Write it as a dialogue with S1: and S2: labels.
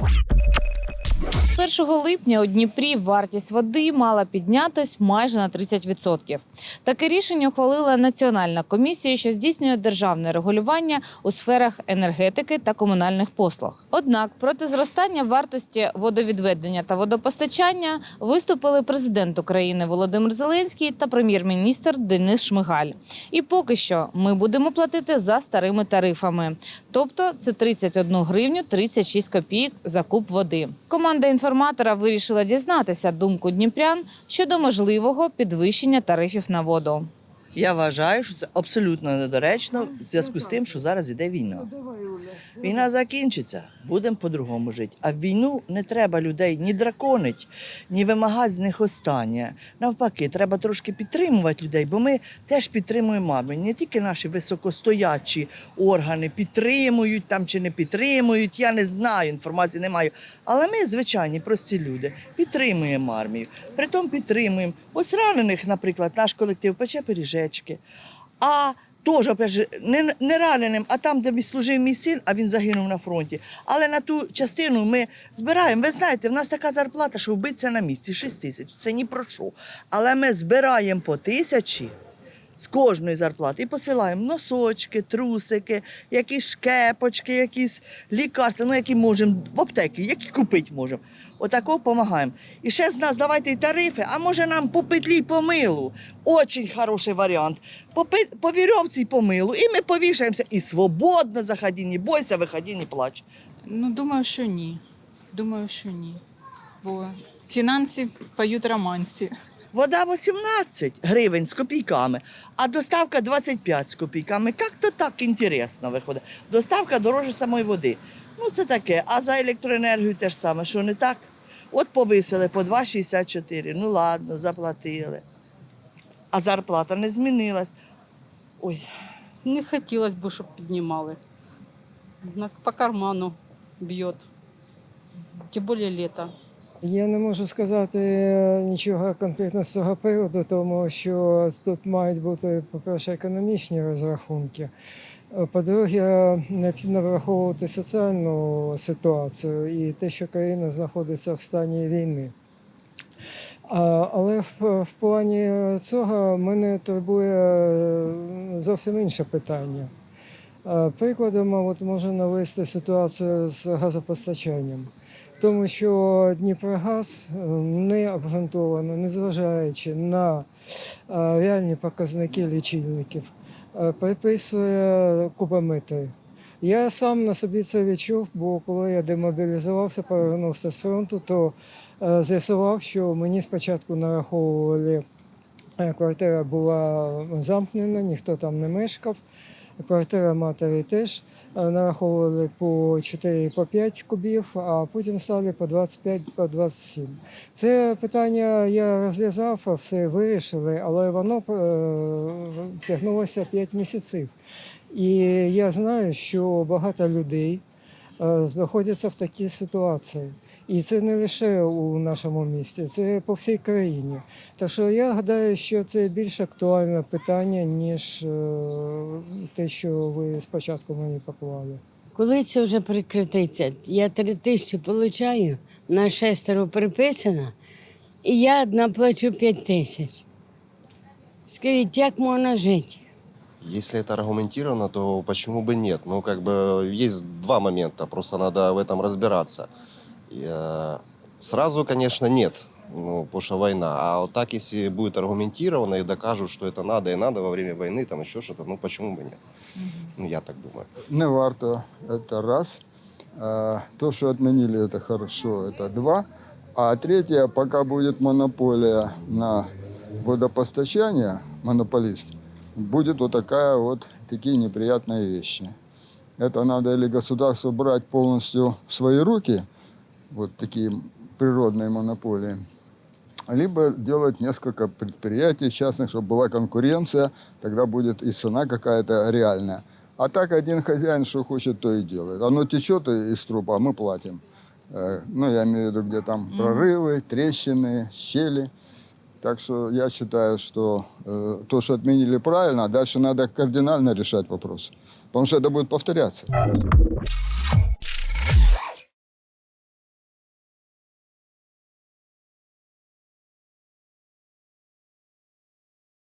S1: Bye. З 1 липня у Дніпрі вартість води мала піднятись майже на 30%. Таке рішення ухвалила Національна комісія, що здійснює державне регулювання у сферах енергетики та комунальних послуг. Однак проти зростання вартості водовідведення та водопостачання виступили президент України Володимир Зеленський та прем'єр-міністр Денис Шмигаль. І поки що ми будемо платити за старими тарифами, тобто це 31 гривню 36 копійок за куб води. Команда інформатора вирішила дізнатися думку дніпрян щодо можливого підвищення тарифів на воду.
S2: Я вважаю, що це абсолютно недоречно в зв'язку з тим, що зараз іде війна. Війна закінчиться, будемо по-другому жити. А в війну не треба людей ні драконить, ні вимагати з них останнє. Навпаки, треба трошки підтримувати людей, бо ми теж підтримуємо армію. Не тільки наші високостоячі органи підтримують там чи не підтримують. Я не знаю, інформації не маю. Але ми, звичайні, прості люди, підтримуємо армію. Притом підтримуємо. Ось ранених, наприклад, наш колектив пече пиріжечки. А теж не, не раненим, а там, де служив мій син, а він загинув на фронті. Але на ту частину ми збираємо. Ви знаєте, в нас така зарплата, що вбитися на місці 6 тисяч. Це ні про що. Але ми збираємо по тисячі з кожної зарплати і посилаємо носочки, трусики, якісь шкепочки, якісь лікарства, ну які можемо в аптеки, які купити можемо. Отако допомагаємо. І ще з нас давайте й тарифи, а може нам по петлі по милу. Очень хороший варіант. По, по вірьовці по милу. І ми повішаємося і свободно заходи, не бойся, виходи, не плач.
S3: Ну, думаю, що ні. Думаю, що ні. Бо фінанси поють романсі.
S2: Вода 18 гривень з копійками, а доставка 25 з копійками. Як то так інтересно виходить. Доставка дороже самої води. Ну це таке. А за електроенергію теж саме, що не так? От повисили по 2,64. Ну ладно, заплатили. А зарплата не змінилась. Ой,
S4: Не хотілося б, щоб піднімали. По карману б'є. Тим більше літо.
S5: Я не можу сказати е, нічого конкретно з цього приводу, тому що тут мають бути, по-перше, економічні розрахунки. Е, По-друге, необхідно враховувати соціальну ситуацію і те, що країна знаходиться в стані війни. Але в, в плані цього мене турбує е, зовсім інше питання. Прикладом от можна навести ситуацію з газопостачанням, тому що Дніпрогаз е, не обґрунтовано, незважаючи на е, реальні показники лічильників, е, приписує кубометри. Я сам на собі це відчув, бо коли я демобілізувався, повернувся з фронту, то з'ясував, що мені спочатку нараховували квартира була замкнена, ніхто там не мешкав. Квартира матері теж е, нараховували по 4 по 5 кубів, а потім стали по 25 по 27. Це питання я розв'язав, все вирішили, але воно е, тягнулося 5 місяців. І я знаю, що багато людей е, знаходяться в такій ситуації. І це не лише у нашому місті, це по всій країні. Так що я гадаю, що це більш актуальне питання, ніж е, те, що ви спочатку мені поклали.
S6: Коли це вже прикрититься? Я три тисячі получаю, на шестеро приписана, і я одна плачу п'ять тисяч. Скажіть, як можна жити?
S7: Если это аргументировано, то почему бы нет? Ну, как бы есть два момента, просто надо в этом разбираться. Э, сразу, конечно, нет, ну, потому что война. А вот так, если будет аргументировано и докажут, что это надо и надо во время войны, там еще что-то, ну, почему бы нет? Ну, я так думаю.
S8: Не варто, это раз. А, То, что отменили, это хорошо, это два. А третье, пока будет монополия на водопостачание, монополист, будет вот такая вот, такие неприятные вещи. Это надо или государству брать полностью в свои руки, вот такие природные монополии, либо делать несколько предприятий частных, чтобы была конкуренция, тогда будет и цена какая-то реальная. А так один хозяин, что хочет, то и делает. Оно течет из труба, а мы платим. Э, Ну, я имею в виду, где там прорывы, трещины, щели. Так что я считаю, что э, то, что отменили правильно, а дальше надо кардинально решать вопрос. Потому что это будет повторяться.